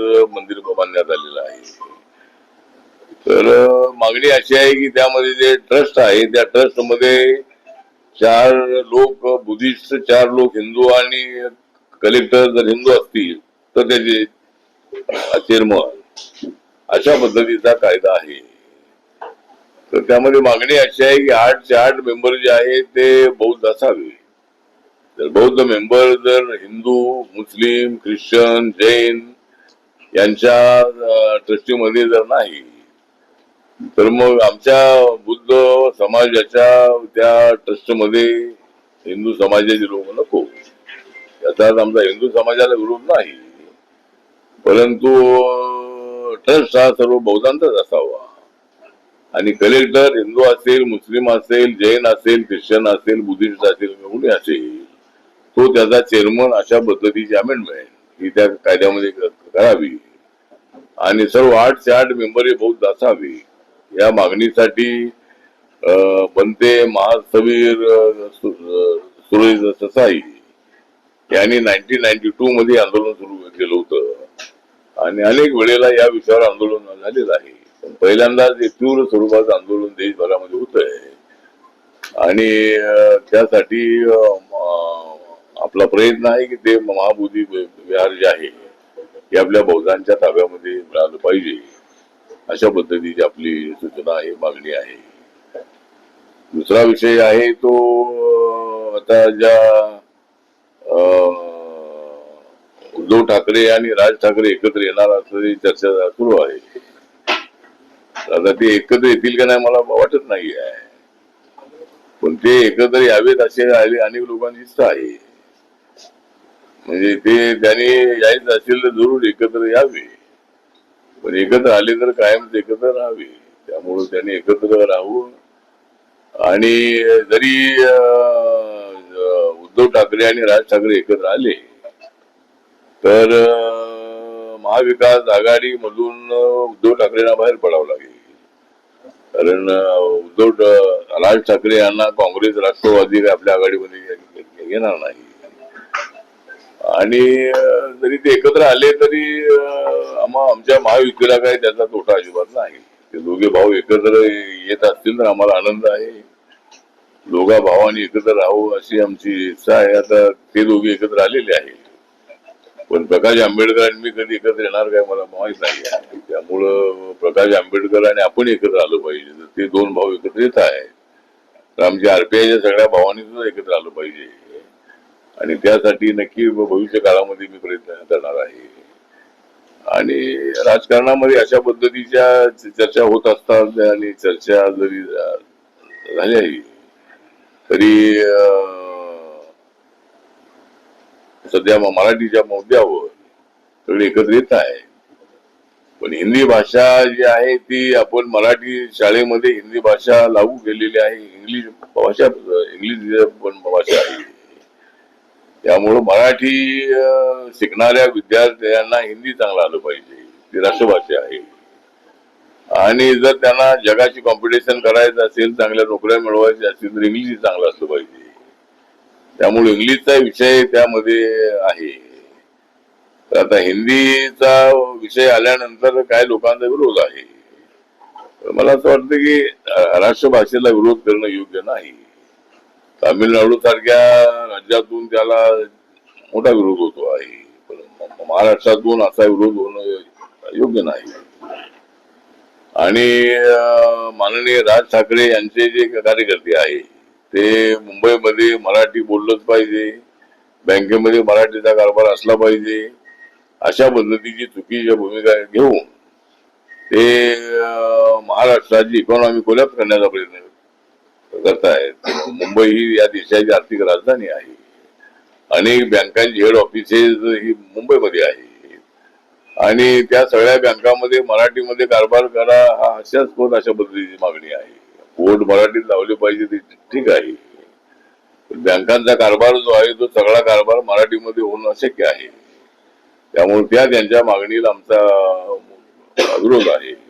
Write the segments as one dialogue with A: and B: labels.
A: मंदिर बांधण्यात आलेलं आहे. तर मागणी अशी आहे की त्यामध्ये जे ट्रस्ट आहे त्या ट्रस्टमध्ये चार लोक बुद्धिस्ट चार लोक हिंदू आणि कलेक्टर जर हिंदू असतील तर त्याचे चेअरमन अशा पद्धतीचा कायदा आहे. तर त्यामध्ये मागणी अशी आहे की आठचे आठ मेंबर जे आहे ते बौद्ध असावे. तर बौद्ध मेंबर जर हिंदू मुस्लिम ख्रिश्चन जैन यांच्या ट्रस्टीमध्ये जर नाही तर मग आमच्या बुद्ध समाजाच्या त्या ट्रस्टमध्ये हिंदू समाजाचे लोक नको. याचा आमचा हिंदू समाजाला विरोध नाही. परंतु ट्रस्ट हा सर्व बौद्धांचाच असावा. आणि कलेक्टर हिंदू असेल मुस्लिम असेल जैन असेल ख्रिश्चन असेल बुद्धिस्ट असेल कोणी असेल तो त्याचा चेअरमन अशा पद्धतीची अमेंडमेंट ही त्या कायद्यामध्ये करावी. आणि सर्व आठशे आठ मेंबर हे बौद्ध असावी. या मागणीसाठी बनते महासवीर सुरेश ससाई. यांनी नाईन्टीन नाईन्टी टू मध्ये आंदोलन सुरू केलं होतं. आणि अनेक वेळेला या विषयावर आंदोलन झालेलं आहे. पण पहिल्यांदाच एक तीव्र स्वरूपाचं आंदोलन देशभरामध्ये होत आहे आणि त्यासाठी आपला प्रयत्न आहे की ते महाबोधी विहार जे आहे ते आपल्या बौद्धांच्या ताब्यामध्ये मिळालं पाहिजे. अशा पद्धतीची आपली सूचना आहे मागणी आहे. दुसरा विषय आहे तो आता ज्या उद्धव ठाकरे आणि राज ठाकरे एकत्र येणार असल्याची चर्चा सुरू आहे. आता ते एकत्र येतील का नाही मला वाटत नाही आहे पण ते एकत्र यावेत असे आले अनेक लोकांची इच्छा आहे. म्हणजे ते त्यांनी यायचं असेल तर जरूर एकत्र यावे. पण एकत्र आले तर कायम एकत्र राहावे. त्यामुळं त्यांनी एकत्र राहून आणि जरी उद्धव ठाकरे आणि राज ठाकरे एकत्र आले तर महाविकास आघाडी मधून उद्धव ठाकरेंना बाहेर पडावं लागेल. कारण उद्धव राज ठाकरे यांना काँग्रेस राष्ट्रवादी आपल्या आघाडीमध्ये घे- घेणार नाही. आणि जरी ते एकत्र आले तरी आम्हा आमच्या महायुतीला काही त्याचा तोटा अजिबात नाही. ते दोघे भाऊ एकत्र येत असतील तर आम्हाला आनंद आहे. दोघा भावांनी एकत्र राहू अशी आमची इच्छा आहे. आता ते दोघे एकत्र आलेले आहे. पण प्रकाश आंबेडकर आणि मी कधी एकत्र येणार काय मला माहीत नाही आहे. त्यामुळं प्रकाश आंबेडकर आणि आपण एकत्र आलो पाहिजे. तर ते दोन भाऊ एकत्र येत आहे तर आमच्या आरपीआयच्या सगळ्या भावांनी सुद्धा एकत्र आलं पाहिजे. आणि त्यासाठी नक्की भविष्य काळामध्ये मी प्रयत्न करणार आहे. आणि राजकारणामध्ये अशा पद्धतीच्या चर्चा होत असतात आणि चर्चा जरी झाल्याही तरी सध्या मराठीच्या मुद्द्यावर सगळे एकत्र येत आहे पण हिंदी भाषा जी आहे ती आपण मराठी शाळेमध्ये हिंदी भाषा लागू केलेली आहे. इंग्लिश भाषा इंग्लिश पण भाषा आहे त्यामुळं मराठी शिकणाऱ्या विद्यार्थ्यांना हिंदी चांगलं आलं पाहिजे. ती राष्ट्रभाषा आहे. आणि जर त्यांना जगाची कॉम्पिटिशन करायचं असेल चांगल्या नोकऱ्या मिळवायच्या असतील तर इंग्लिश चांगलं असलं पाहिजे. त्यामुळे इंग्लिशचा विषय त्यामध्ये आहे. तर आता हिंदीचा विषय आल्यानंतर काय लोकांचा विरोध आहे? तर मला असं वाटतं की राष्ट्रभाषेला विरोध करणं योग्य नाही. तामिळनाडू सारख्या राज्यातून त्याला मोठा विरोध होतो आहे. महाराष्ट्रातून असा विरोध होणं योग्य नाही. आणि माननीय राज ठाकरे यांचे जे कार्यकर्ते आहे ते मुंबईमध्ये मराठी बोललंच पाहिजे बँकेमध्ये मराठीचा कारभार असला पाहिजे अशा पद्धतीची चुकीच्या भूमिका घेऊन ते महाराष्ट्राची इकॉनॉमी कोलॅप्स करण्याचा प्रयत्न करतो करतायत मुंबई ही या देशाची आर्थिक राजधानी आहे. अनेक बँकांची हेड ऑफिसेस ही मुंबईमध्ये आहे. आणि त्या सगळ्या बँकामध्ये मराठीमध्ये कारभार करा हा हास्यास्पद अशा पद्धतीची मागणी आहे? बोर्ड मराठीत लावले पाहिजे ते ठीक आहे. बँकांचा कारभार जो आहे तो सगळा कारभार मराठीमध्ये होणं अशक्य आहे. त्यामुळे त्या त्यांच्या मागणीला आमचा विरोध आहे.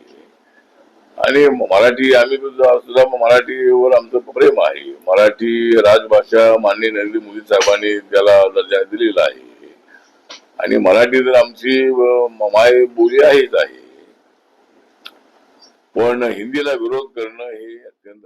A: आणि मराठी आम्ही सुद्धा मराठीवर आमचं प्रेम आहे. मराठी राजभाषा माननीय नरेंद्र मोदी साहेबांनी त्याला दर्जा दिलेला आहे. आणि मराठी तर आमची माय बोली आहेच आहे. पण हिंदीला विरोध करणं हे अत्यंत